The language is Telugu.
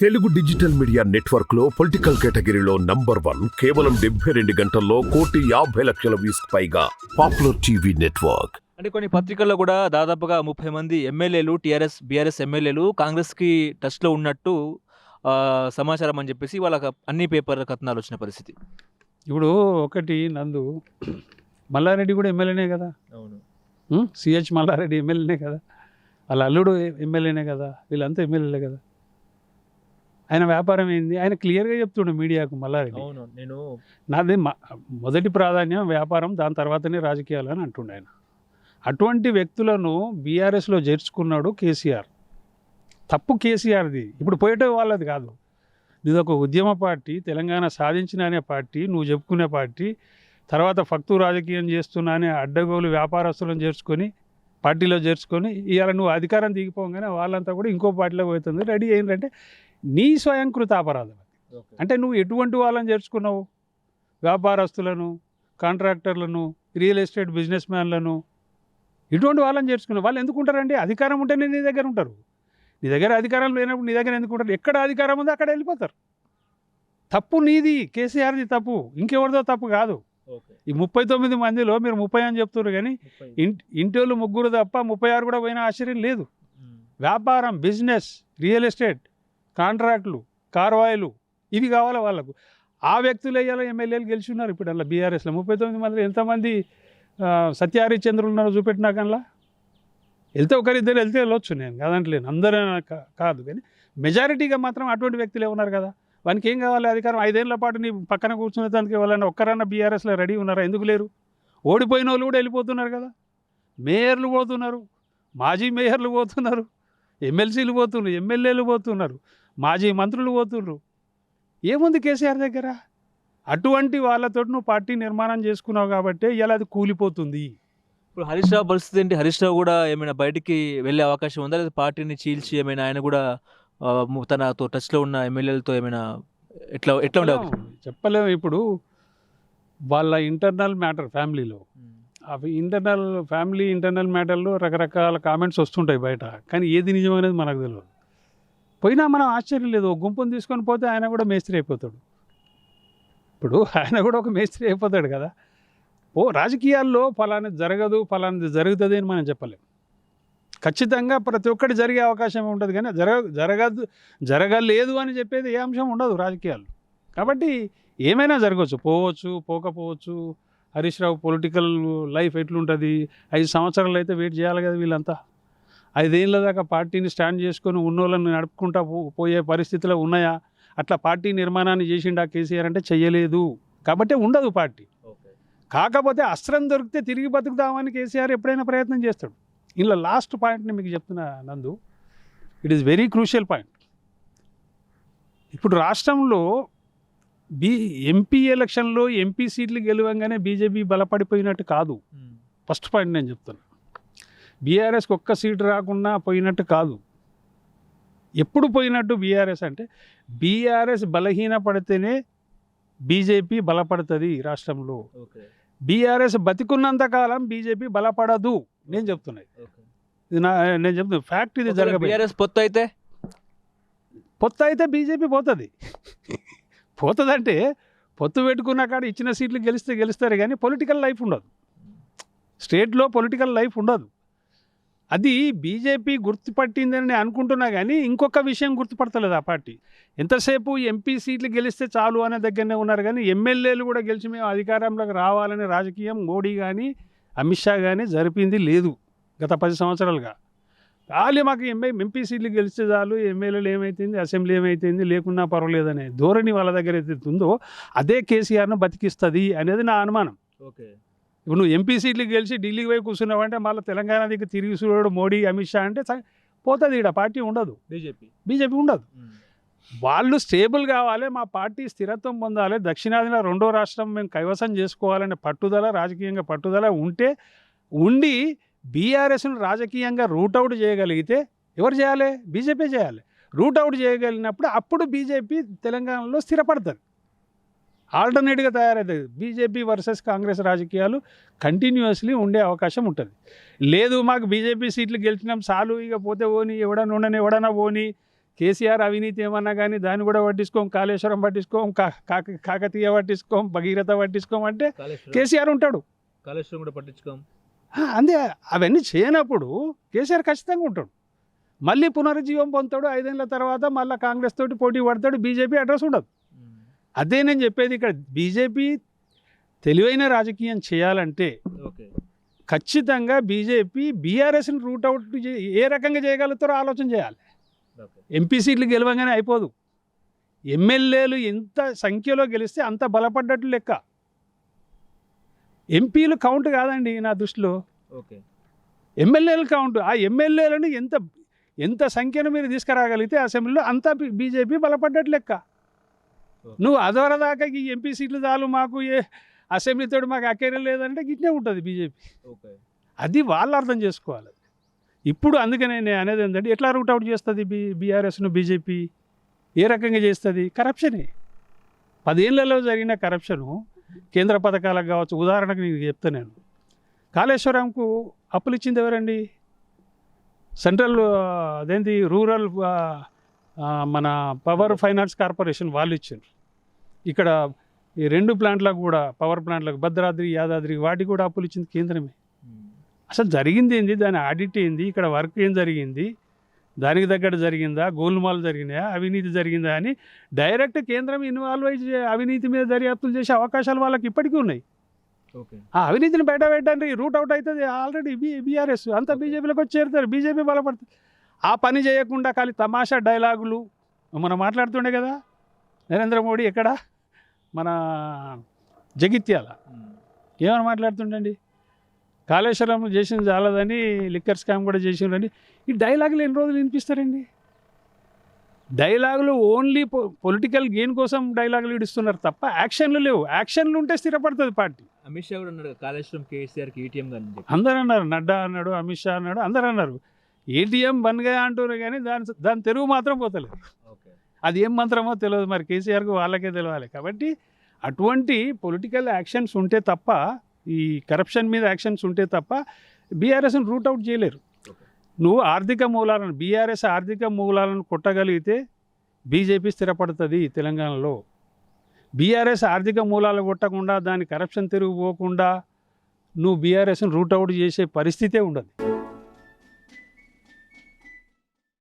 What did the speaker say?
తెలుగు డిజిటల్ మీడియా నెట్వర్క్లో పొలిటికల్ కేటగిరీలో నంబర్ వన్ కేవలం డెబ్బై రెండు గంటల్లో కోటి యాభై లక్షల వ్యూస్ పైగా పాపులర్ టీవీ నెట్వర్క్. అంటే కొన్ని పత్రికల్లో కూడా దాదాపుగా ముప్పై మంది ఎమ్మెల్యేలు టీఆర్ఎస్ బీఆర్ఎస్ ఎమ్మెల్యేలు కాంగ్రెస్కి టచ్లో ఉన్నట్టు ఆ, సమాచారం అని చెప్పేసి వాళ్ళకి అన్ని పేపర్ కథనాలు వచ్చిన పరిస్థితి. ఇప్పుడు ఒకటి నందు మల్లారెడ్డి కూడా ఎమ్మెల్యేనే కదా? అవును. సిహెచ్ మల్లారెడ్డి ఎమ్మెల్యేనే కదా? వాళ్ళ అల్లుడు ఎమ్మెల్యేనే కదా? వీళ్ళంతా ఎమ్మెల్యేలే కదా? ఆయన వ్యాపారం ఏంది? ఆయన క్లియర్గా చెప్తుండే మీడియాకు మల్లారెడ్డి. అవును నేను నాది మొదటి ప్రాధాన్యం వ్యాపారం దాని తర్వాతనే రాజకీయాలు అని అంటుండే ఆయన. అటువంటి వ్యక్తులను బీఆర్ఎస్లో చేర్చుకున్నాడు కేసీఆర్. తప్పు కేసీఆర్ది. ఇప్పుడు పోయేట వాళ్ళది కాదు. ఇది ఒక ఉద్యమ పార్టీ తెలంగాణ సాధించిన అనే పార్టీ నువ్వు చెప్పుకునే పార్టీ తర్వాత ఫక్తు రాజకీయం చేస్తున్నా అనే అడ్డగోలు వ్యాపారస్తులను చేర్చుకొని పార్టీలో చేర్చుకొని ఇవాళ నువ్వు అధికారం దిగిపోగానే వాళ్ళంతా కూడా ఇంకో పార్టీలో పోతుంది. రెడీ ఏంటంటే నీ స్వయంకృత అపరాధం అంటే నువ్వు ఎటువంటి వాళ్ళని చేర్చుకున్నావు? వ్యాపారస్తులను కాంట్రాక్టర్లను రియల్ ఎస్టేట్ బిజినెస్ మ్యాన్లను ఇటువంటి వాళ్ళని చేర్చుకున్నావు. వాళ్ళు ఎందుకు ఉంటారండి? అధికారం ఉంటేనే నీ దగ్గర ఉంటారు. నీ దగ్గర అధికారం లేనప్పుడు నీ దగ్గర ఎందుకు ఉంటారు? ఎక్కడ అధికారం ఉందో అక్కడ వెళ్ళిపోతారు. తప్పు నీది. కేసీఆర్ది తప్పు. ఇంకెవరిదో తప్పు కాదు. ఈ ముప్పై తొమ్మిది మందిలో మీరు ముప్పై అని చెప్తున్నారు కానీ ఇంటి ఇంటోళ్ళు ముగ్గురు తప్ప ముప్పై ఆరు కూడా పోయిన ఆశ్చర్యం లేదు. వ్యాపారం బిజినెస్ రియల్ ఎస్టేట్ కాంట్రాక్టులు కార్వాయిలు ఇవి కావాలి వాళ్ళకు? ఆ వ్యక్తులు అయ్యాలో ఎమ్మెల్యేలు గెలిచి ఉన్నారు ఇప్పుడు అలా బీఆర్ఎస్లో ముప్పై తొమ్మిది మంది ఎంతమంది ఆ, సత్యహరిచంద్రులు ఉన్నారో చూపెట్టినా కన్నా వెళ్తే ఒకరిద్దరు వెళ్తే వెళ్ళొచ్చు. నేను కాదంటలేను. అందరూ కాదు. కానీ మెజారిటీగా మాత్రం అటువంటి వ్యక్తులే ఉన్నారు కదా. వానికి ఏం కావాలి? అధికారం ఐదేళ్ళ పాటు నీ పక్కన కూర్చునే దానికి వాళ్ళని ఒక్కరన్నా బీఆర్ఎస్లో రెడీ ఉన్నారా? ఎందుకు లేరు? ఓడిపోయిన వాళ్ళు కూడా వెళ్ళిపోతున్నారు కదా. మేయర్లు పోతున్నారు. మాజీ మేయర్లు పోతున్నారు. ఎమ్మెల్సీలు పోతున్నారు. ఎమ్మెల్యేలు పోతున్నారు. మాజీ మంత్రులు పోతున్నారు ఏముంది కేసీఆర్ దగ్గర? అటువంటి వాళ్ళతో నువ్వు పార్టీ నిర్మాణం చేసుకున్నావు కాబట్టి ఇలా అది కూలిపోతుంది. ఇప్పుడు హరీష్ రావు పరిస్థితి ఏంటి? హరీష్ రావు కూడా ఏమైనా బయటికి వెళ్ళే అవకాశం ఉందా? లేదా పార్టీని చీల్చి ఏమైనా ఆయన కూడా తనతో టచ్లో ఉన్న ఎమ్మెల్యేలతో ఏమైనా ఎట్లా ఎట్లా ఉండే అవకాశం చెప్పలేము ఇప్పుడు వాళ్ళ ఇంటర్నల్ మ్యాటర్ ఫ్యామిలీలో. అవి ఇంటర్నల్ ఫ్యామిలీ ఇంటర్నల్ మ్యాటర్లో రకరకాల కామెంట్స్ వస్తుంటాయి బయట. కానీ ఏది నిజమనేది మనకు తెలియదు పోయినా మనం ఆశ్చర్యం లేదు. ఒక గుంపును తీసుకొని పోతే ఆయన కూడా మేస్త్రి అయిపోతాడు. ఇప్పుడు ఆయన కూడా ఒక మేస్త్రి అయిపోతాడు కదా. ఓ రాజకీయాల్లో ఫలానది జరగదు ఫలానిది జరుగుతుంది అని మనం చెప్పలేం. ఖచ్చితంగా ప్రతి ఒక్కటి జరిగే అవకాశం ఉంటుంది కానీ జరగ జరగదు జరగలేదు అని చెప్పేది ఏ అంశం ఉండదు రాజకీయాల్లో. కాబట్టి ఏమైనా జరగవచ్చు. పోవచ్చు పోకపోవచ్చు. హరీష్ రావు పొలిటికల్ లైఫ్ ఎట్లుంటుంది? ఐదు సంవత్సరాలు అయితే వెయిట్ చేయాలి కదా వీళ్ళంతా. ఐదేళ్ళ దాకా పార్టీని స్టాండ్ చేసుకొని ఉన్నోళ్ళని నడుపుకుంటా పోయే పరిస్థితులు ఉన్నాయా? అట్లా పార్టీ నిర్మాణాన్ని చేసిండా కేసీఆర్ అంటే చెయ్యలేదు. కాబట్టి ఉండదు పార్టీ. కాకపోతే అస్త్రం దొరికితే తిరిగి బతుకుదామని కేసీఆర్ ఎప్పుడైనా ప్రయత్నం చేస్తాడు. ఇలా లాస్ట్ పాయింట్ని మీకు చెప్తున్నా Nandu it is very crucial point ఇప్పుడు రాష్ట్రంలో బీ ఎంపీ ఎలక్షన్లో ఎంపీ సీట్లు గెలవంగానే బీజేపీ బలపడిపోయినట్టు కాదు. ఫస్ట్ పాయింట్ నేను చెప్తున్నా. బీఆర్ఎస్కి ఒక్క సీటు రాకుండా పోయినట్టు కాదు. ఎప్పుడు పోయినట్టు బీఆర్ఎస్ అంటే బీఆర్ఎస్ బలహీన పడితేనే బీజేపీ బలపడుతుంది రాష్ట్రంలో. బీఆర్ఎస్ బతికున్నంత కాలం బీజేపీ బలపడదు. నేను చెప్తున్నా ఇది. నా నేను చెప్తున్నా. ఫ్యాక్ట్ ఇది బీఆర్ఎస్ పొత్తు అయితే? పొత్తు అయితే బీజేపీ పోతుంది. పోతుందంటే పొత్తు పెట్టుకున్న కాడ ఇచ్చిన సీట్లు గెలిస్తే గెలుస్తారు కానీ పొలిటికల్ లైఫ్ ఉండదు. స్టేట్లో పొలిటికల్ లైఫ్ ఉండదు. అది బీజేపీ గుర్తుపట్టిందని నేను అనుకుంటున్నా కానీ ఇంకొక విషయం గుర్తుపడతలేదు ఆ పార్టీ. ఎంతసేపు ఎంపీ సీట్లు గెలిస్తే చాలు అనే దగ్గరనే ఉన్నారు కానీ ఎమ్మెల్యేలు కూడా గెలిచి మేము అధికారంలోకి రావాలనే రాజకీయం మోడీ కానీ అమిత్ షా కానీ జరిపింది లేదు గత పది సంవత్సరాలుగా. ఖాళీ మాకు ఎంఐ ఎంపీ సీట్లు గెలిస్తే చాలు ఎమ్మెల్యేలు ఏమైతుంది అసెంబ్లీ ఏమైతుంది లేకున్నా పర్వాలేదనే ధోరణి వాళ్ళ దగ్గర అయితే ఉందో అదే కేసీఆర్ను బతికిస్తుంది అనేది నా అనుమానం. ఓకే. ఇప్పుడు నువ్వు ఎంపీ సీట్లు గెలిచి ఢిల్లీకి పోయి కూర్చున్నావంటే మళ్ళీ తెలంగాణ దగ్గర తిరిగి చూడడు మోడీ అమిత్ షా అంటే పోతుంది ఇక్కడ పార్టీ ఉండదు. బీజేపీ. బీజేపీ ఉండదు. వాళ్ళు స్టేబుల్ కావాలి మా పార్టీ స్థిరత్వం పొందాలి దక్షిణాదిన రెండో రాష్ట్రం మేము కైవసం చేసుకోవాలనే పట్టుదల రాజకీయంగా పట్టుదల ఉంటే ఉండి బీఆర్ఎస్ను రాజకీయంగా రూట్అవుట్ చేయగలిగితే ఎవరు చేయాలి? బీజేపీ చేయాలి. రూట్అవుట్ చేయగలిగినప్పుడు అప్పుడు బీజేపీ తెలంగాణలో స్థిరపడుతుంది. ఆల్టర్నేట్గా తయారవుతుంది బీజేపీ వర్సెస్ కాంగ్రెస్ రాజకీయాలు కంటిన్యూస్లీ ఉండే అవకాశం ఉంటుంది. లేదు మాకు బీజేపీ సీట్లు గెలిచినాం చాలు ఇక పోతే పోని ఎవడన్నా ఉండని ఎవడన్నా పోని కేసీఆర్ అవినీతి ఏమన్నా కానీ దాన్ని కూడా పట్టించుకోం కాళేశ్వరం పట్టించుకోం కా- కాక కాకతీయ పట్టించుకోం భగీరథ పట్టించుకోం అంటే కేసీఆర్ ఉంటాడు. కాళేశ్వరం కూడా పట్టించుకోం. అంతే అవన్నీ చేయనప్పుడు కేసీఆర్ ఖచ్చితంగా ఉంటాడు. మళ్ళీ పునరుజ్జీవం పొందుతాడు ఐదేళ్ళ తర్వాత మళ్ళీ కాంగ్రెస్ తోటి పోటీ పడతాడు బీజేపీ అడ్రస్ ఉండదు. అదే నేను చెప్పేది ఇక్కడ. బీజేపీ తెలివైన రాజకీయం చేయాలంటే ఓకే. ఖచ్చితంగా బీజేపీ బీఆర్ఎస్ని రూట్ అవుట్ ఏ రకంగా చేయగలుగుతారో ఆలోచన చేయాలి. ఎంపీ సీట్లు గెలవగానే అయిపోదు. ఎమ్మెల్యేలు ఎంత సంఖ్యలో గెలిస్తే అంత బలపడ్డట్లు లెక్క. ఎంపీలు కౌంట్ కాదండి నా దృష్టిలో. ఓకే. ఎమ్మెల్యేలు కౌంట్. ఆ ఎమ్మెల్యేలను ఎంత ఎంత సంఖ్యను మీరు తీసుకురాగలిగితే అసెంబ్లీలో అంతా బీజేపీ బలపడ్డట్లు లెక్క. నువ్వు అదవర దాకా ఈ ఎంపీ సీట్లు చాలు మాకు ఏ అసెంబ్లీతో మాకు అక్కరే లేదంటే గిట్నే ఉంటుంది బీజేపీ. ఓకే. అది వాళ్ళు అర్థం చేసుకోవాలి. ఇప్పుడు అందుకనే నేను అనేది ఏంటంటే ఎట్లా రూట్ అవుట్ చేస్తుంది బీ బీఆర్ఎస్ను బీజేపీ? ఏ రకంగా చేస్తుంది? కరప్షనే. పదేళ్ళలో జరిగిన కరప్షను కేంద్ర పథకాలకు కావచ్చు ఉదాహరణకు నీకు చెప్తా నేను. కాళేశ్వరంకు అప్పులు ఇచ్చింది ఎవరండి? సెంట్రల్ అదేంటి రూరల్ మన పవర్ ఫైనాన్స్ కార్పొరేషన్ వాళ్ళు ఇచ్చారు. ఇక్కడ ఈ రెండు ప్లాంట్లకు కూడా పవర్ ప్లాంట్లకు భద్రాద్రి యాదాద్రి వాటికి కూడా అప్పులు ఇచ్చింది కేంద్రమే. అసలు జరిగింది ఏంది? దాని ఆడిట్ ఏంది? ఇక్కడ వర్క్ ఏం జరిగింది? దానికి తగ్గట్టు జరిగిందా? గోల్మాల్ జరిగినాయా? అవినీతి జరిగిందా అని డైరెక్ట్ కేంద్రం ఇన్వాల్వ్ అయ్యి అవినీతి మీద దర్యాప్తులు చేసే అవకాశాలు వాళ్ళకి ఇప్పటికీ ఉన్నాయి. ఓకే. ఆ అవినీతిని బయట పెట్టండి రూట్ అవుట్ అవుతుంది. ఆల్రెడీ బీ బీఆర్ఎస్ అంతా బీజేపీలోకి వచ్చి చేరుతారు. బీజేపీ బలపడుతుంది. ఆ పని చేయకుండా ఖాళీ తమాషా డైలాగులు మనం మాట్లాడుతుండే కదా? నరేంద్ర మోడీ ఎక్కడ? మన జగిత్యాల. ఏమని మాట్లాడుతుండండి? కాళేశ్వరం చేసింది చాలదని లిక్కర్ స్కామ్ కూడా చేసిండ్రని. ఈ డైలాగులు ఎన్ని రోజులు వినిపిస్తారండి? డైలాగులు ఓన్లీ పొలిటికల్ గెయిన్ కోసం డైలాగులు ఇడుస్తున్నారు తప్ప యాక్షన్లు లేవు. యాక్షన్లు ఉంటే స్థిరపడుతుంది పార్టీ. అమిత్ షా కూడా అన్నాడు కాళేశ్వరం కేసీఆర్కి ఏటీఎం కానీ చెప్పి అందరూ అన్నారు నడ్డా అన్నాడు అమిత్ షా అన్నాడు అందరూ అన్నారు. ఏటీఎం బంద్గా అంటున్నారు కానీ దాని దాని తెరువు మాత్రం పోతలేదు. అది ఏం మంత్రమో తెలియదు మరి కేసీఆర్కు వాళ్ళకే తెలియాలి కాబట్టి అటువంటి పొలిటికల్ యాక్షన్స్ ఉంటే తప్ప ఈ కరప్షన్ మీద యాక్షన్స్ ఉంటే తప్ప బీఆర్ఎస్ని రూట్ అవుట్ చేయలేరు. నువ్వు ఆర్థిక మూలాలను బీఆర్ఎస్ ఆర్థిక మూలాలను కొట్టగలిగితే బీజేపీ స్థిరపడుతుంది తెలంగాణలో. బీఆర్ఎస్ ఆర్థిక మూలాలు కొట్టకుండా దాని కరప్షన్ తిరిగిపోకుండా నువ్వు బీఆర్ఎస్ని రూట్ అవుట్ చేసే పరిస్థితే ఉండదు.